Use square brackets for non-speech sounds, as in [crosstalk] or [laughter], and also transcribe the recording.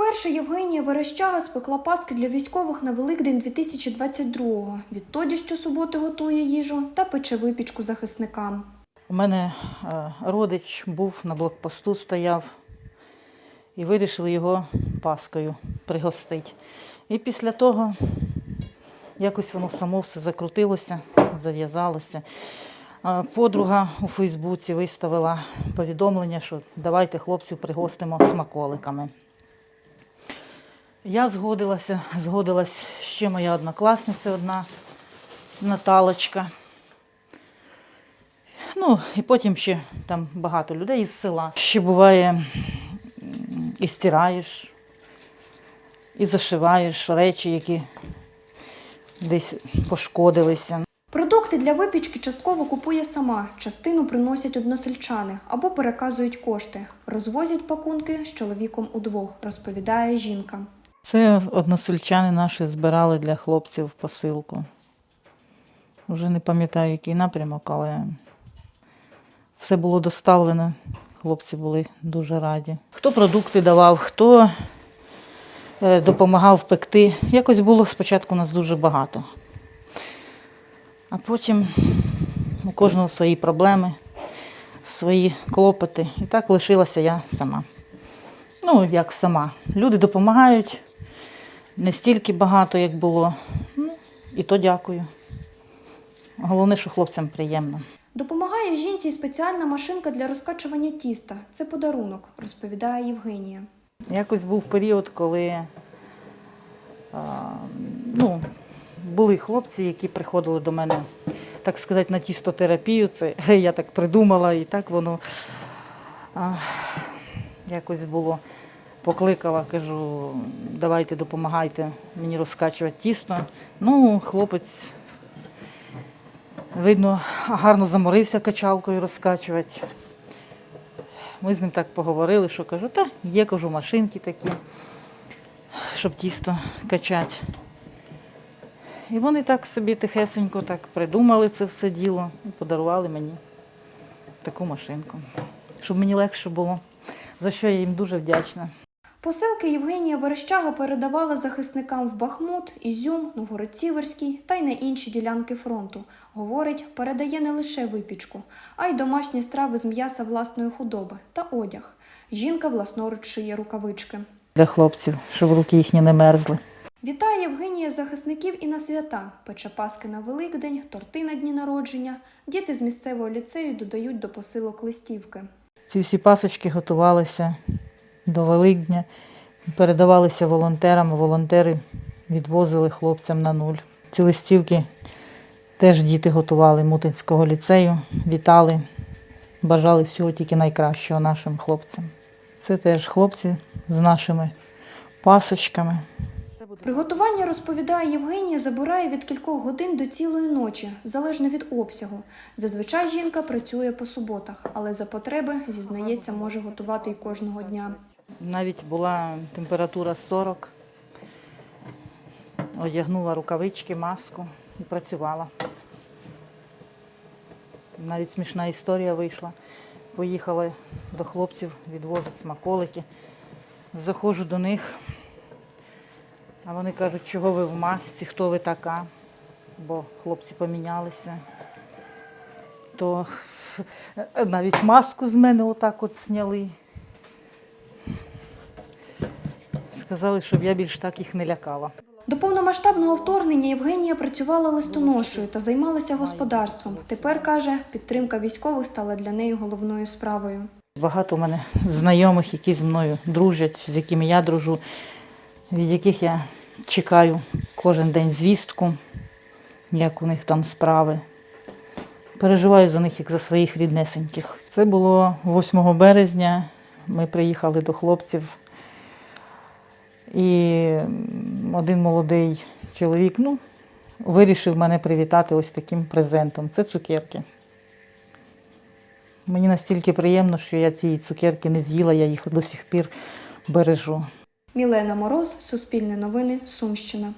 Вперше Євгенія Верещага спекла паски для військових на Великдень 2022-го. Відтоді щосуботи готує їжу та пече випічку захисникам. У мене е, родич був на блокпосту, стояв і вирішили його паскою пригостити. І після того якось воно само все закрутилося, зав'язалося. Е, Подруга у Фейсбуці виставила повідомлення, що давайте хлопців пригостимо смаколиками. Я згодилася, згодилась ще моя однокласниця одна, Наталочка. Ну, і потім ще там багато людей із села. Ще буває, і стираєш, і зашиваєш речі, які десь пошкодилися. Продукти для випічки частково купує сама, частину приносять односельчани або переказують кошти. Розвозять пакунки з чоловіком удвох, розповідає жінка. Це односельчани наші збирали для хлопців посилку. Вже не пам'ятаю, який напрямок, але все було доставлено. Хлопці були дуже раді. Хто продукти давав, хто е, допомагав пекти. Якось було спочатку нас дуже багато. А потім у кожного свої проблеми, свої клопоти. І так лишилася я сама. Ну, як сама. Люди допомагають не стільки багато, як було. Ну, і то дякую. Головне, що хлопцям приємно. Допомагає жінці спеціальна машинка для розкачування тіста. Це подарунок, розповідає Євгенія. Якось був період, коли а, ну, були хлопці, які приходили до мене, так сказати, на тістотерапію. Це [laughs] я так придумала, і так воно якось було. Покликала, кажу, давайте допомагайте мені розкачувати тісто. Ну, хлопець, видно, гарно заморився качалкою розкачувати. Ми з ним так поговорили, що кажу, та є кажу, машинки такі, щоб тісто качати. І вони так собі тихесенько так придумали це все діло і подарували мені таку машинку, щоб мені легше було, за що я їм дуже вдячна. Посилки Євгенія Верещага передавала захисникам в Бахмут, Ізюм, Новгород-Сіверський та й на інші ділянки фронту. Говорить, передає не лише випічку, а й домашні страви з м'яса власної худоби та одяг. Жінка власноруч шиє рукавички. Для хлопців, щоб руки їхні не мерзли. Вітає Євгенія захисників і на свята. Пече паски на Великдень, торти на дні народження. Діти з місцевого ліцею додають до посилок листівки. Ці всі пасочки готувалися до Великдня, передавалися волонтерам, волонтери відвозили хлопцям на нуль. Ці листівки теж діти готували Мутинського ліцею, вітали, бажали всього тільки найкращого нашим хлопцям. Це теж хлопці з нашими пасочками. Приготування, розповідає Євгенія, забирає від кількох годин до цілої ночі, залежно від обсягу. Зазвичай жінка працює по суботах, але за потреби, зізнається, може готувати й кожного дня. Навіть була температура 40. Одягнула рукавички, маску і працювала. Навіть смішна історія вийшла. Поїхали до хлопців відвозити смаколики. Заходжу до них, а вони кажуть, чого ви в масці, хто ви така, бо хлопці помінялися. То [laughs] навіть маску з мене отак от зняли. Сказали, щоб я більш так їх не лякала. До повномасштабного вторгнення Євгенія працювала листоношою та займалася господарством. Тепер каже, підтримка військових стала для неї головною справою. Багато у мене знайомих, які зі мною дружать, з якими я дружу, від яких я чекаю кожен день звістку, як у них там справи. Переживаю за них як за своїх ріднесеньких. Це було 8 березня. Ми приїхали до хлопців. І один молодий чоловік ну, вирішив мене привітати ось таким презентом. Це цукерки. Мені настільки приємно, що я ці цукерки не з'їла, я їх до сих пір бережу. Мілена Мороз, Суспільне новини, Сумщина.